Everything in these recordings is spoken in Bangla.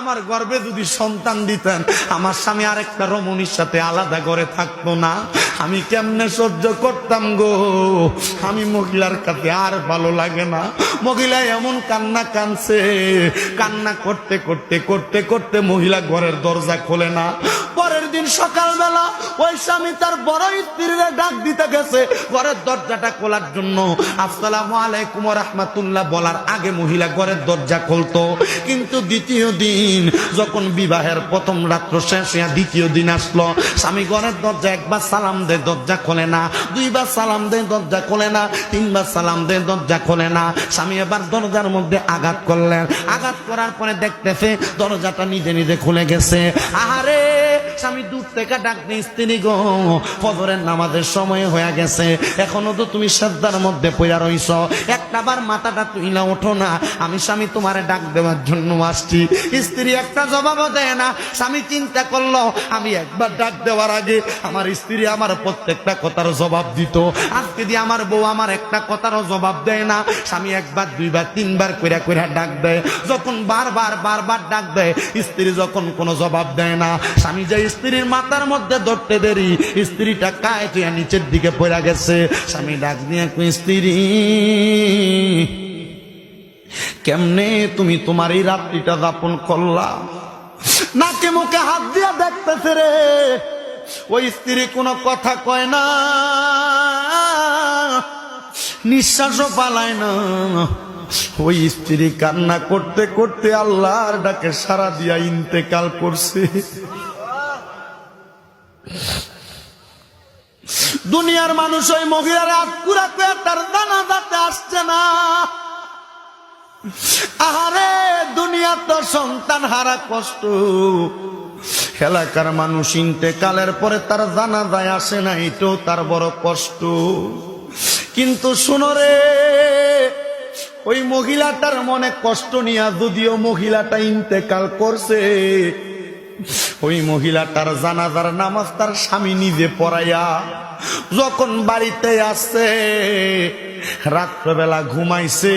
আমার গর্বে যদি সন্তান দিতেন, আমার স্বামী আরেকটা রমণীর সাথে আলাদা করে থাকতো না। আমি কেমনে সহ্য করতাম গো? আমি মহিলার কাছে আর ভালো লাগে না। মহিলা এমন কান্না কানছে কান্না করতে করতে করতে করতে মহিলা ঘরের দরজা খোলে না। পরের দিন সকালবেলা ওই স্বামী তার বড় স্ত্রীরা ডাক দিতে গেছে। ঘরের দরজাটা খোলার জন্য আসসালামু আলাইকুম রহমাতুল্লাহ বলার আগে মহিলা ঘরের দরজা খুলতো। কিন্তু দ্বিতীয় দিন যখন বিবাহের প্রথম রাত্র শেষ হইয়া দ্বিতীয় দিন আসলো, স্বামী ঘরের দরজা একবার সালাম দেয়, দরজা খোলে না। দুইবার সালাম দেয়, দরজা খোলে না। তিনবার সালাম দেয়, দরজা খোলে না। স্বামী এবার দরজার মধ্যে আঘাত করলেন। আঘাত করার পরে দেখতেছে দরজাটা নিজে নিজে খুলে গেছে। আহারে! স্বামী দূর থেকে ডাকতে স্ত্রী গো, ফজরের নামাজের সময় হয়ে গেছে। এখনও তো তুমি শ্রদ্ধার মধ্যে পড়া রইছ। একটা বার মাথাটা তুইলা ওঠো না, আমি স্বামী তোমারে ডাক দেওয়ার জন্য আসছি। স্ত্রী একটা জবাবও দেয় না, স্বামী চিন্তা করল, আমি একবার ডাক দেওয়ার আগে আমার স্ত্রী আমার প্রত্যেকটা কথার জবাব দিত। আজকে দিয়ে আমার বউ আমার একটা কথারও জবাব দেয় না, স্বামী একবার, দুইবার, তিনবার কইরা কইরা ডাক দেয়। যখন বারবার বারবার ডাক দেয়, স্ত্রী যখন কোনো জবাব দেয় না, স্বামী যে স্ত্রীর মাথার মধ্যে ধরতে দেরি। স্ত্রীটা কায় তুই নিচের দিকে পড়ে গেছে। স্বামী ডাক দিয়ে স্ত্রী, কেমনে তুমি তোমার এই রাত্রিটা যাপন করলা? নাকে মুখে হাত দিয়া দেখতেছে রে। ওই স্ত্রী কোনো কথা কয় না। নিঃশ্বাসও পালায় না। ওই স্ত্রী কান্না করতে করতে আল্লাহর ডাকে সারা দিয়া ইন্তেকাল করছে। দুনিয়ার মানুষ ওই মহিলার আত্মুরা তার দানা দাতে আসছে না। আহারে দুনিয়া তো সন্তান, হারা কষ্ট। এলাকার মানুষ ইন্তেকালের পরে তার জানা যায় আসে না এটাও তার বড় কষ্ট। কিন্তু শুনো রে, ওই মহিলাটার মনে কষ্ট নিয়া যদিও মহিলাটা ইন্তেকাল করছে ওই মহিলাটার জানাজার নামাজ তার স্বামী নিজে পড়াইয়া যখন বাড়িতে আসছে রাত্রবেলা ঘুমাইছে,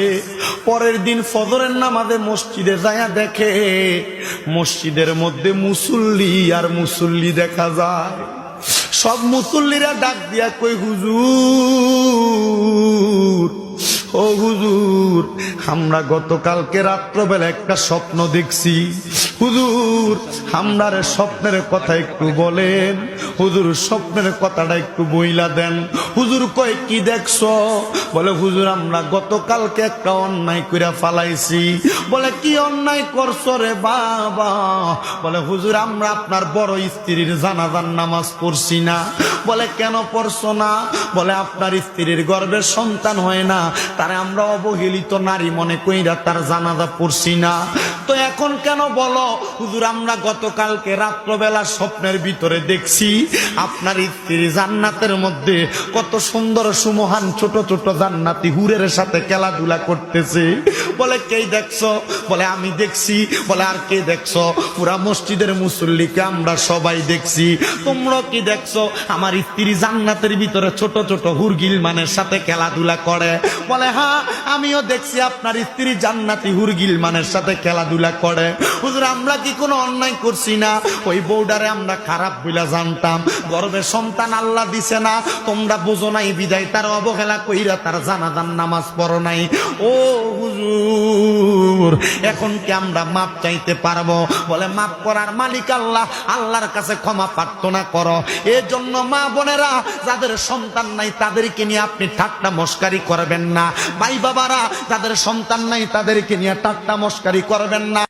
পরের দিন ফজরের নামাজে মসজিদে যায়া দেখে, মসজিদের মধ্যে মুসল্লি আর মুসল্লি দেখা যায়। সব মুসল্লিরা ডাক দিয়া কই হুজুর ও হুজুর, আমরা গতকালকে রাত্রবেলা একটা স্বপ্ন দেখছি। হুজুর, আমরার স্বপ্নের কথা একটু বলেন। হুজুর, স্বপ্নের কথাটা একটু বইলা দেন। হুজুর, কয়, কি দেখছ? বলে, হুজুর, আমরা গতকালকে একটা অন্যায় কইরা ফালাইছি। বলে, কি অন্যায় করছ রে বাবা? বলে, হুজুর, আমরা আপনার বড় স্ত্রীর জানাজান নামাজ পড়ছি না। বলে, কেন পড়ছো না? বলে, আপনার স্ত্রীর গর্ভের সন্তান হয় না। তারে আমরা অবহেলিত নারী মনে কইরা তার জানাজা পড়ছি না। তো এখন কেন বলো? হুজুর, আমরা গতকালকে রাত্রবেলা স্বপ্নের ভিতরে দেখছি আপনার স্ত্রী জান্নাতের মধ্যে কত সুন্দর সুমহান ছোট ছোট জান্নাতি হুরের সাথে খেলাধুলা করতেছে। বলে কে দেখছ? বলে, আমি দেখছি। বলে, আর কে দেখছ? পুরা মসজিদের মুসল্লিকে আমরা সবাই দেখছি। তোমরা কি দেখছ? আমার স্ত্রী জান্নাতের ভিতরে ছোট ছোট হুরগিল মানের সাথে খেলাধুলা করে। বলে হ্যাঁ আমিও দেখছি আপনার স্ত্রী জান্নাতি হুরগিল মানের সাথে খেলাধুলা করে। হুজুর, আমরা কি কোনো অন্যায় করছি না? ওই বউডারে আমরা খারাপ বইলা জানতাম। গর্বে সন্তান আল্লাহ দিছে না। তোমরা বুঝো নাই বিদায়, তার অবহেলা কইরা তার জানাদান নামাজ পড়ো নাই। ও হুজুর এখন কি আমরা মাপ চাইতে পারব? বলে, মাপ করার মালিক আল্লাহ, আল্লাহর কাছে ক্ষমা প্রার্থনা করো। এই জন্য মা বোনেরা, যাদের সন্তান নাই তাদেরকে নিয়ে আপনি ঠাট্টা মস্কারি করবেন না। ভাই বাবারা, যাদের সন্তান নাই তাদেরকে নিয়ে ঠাট্টা মস্কারি করবেন না।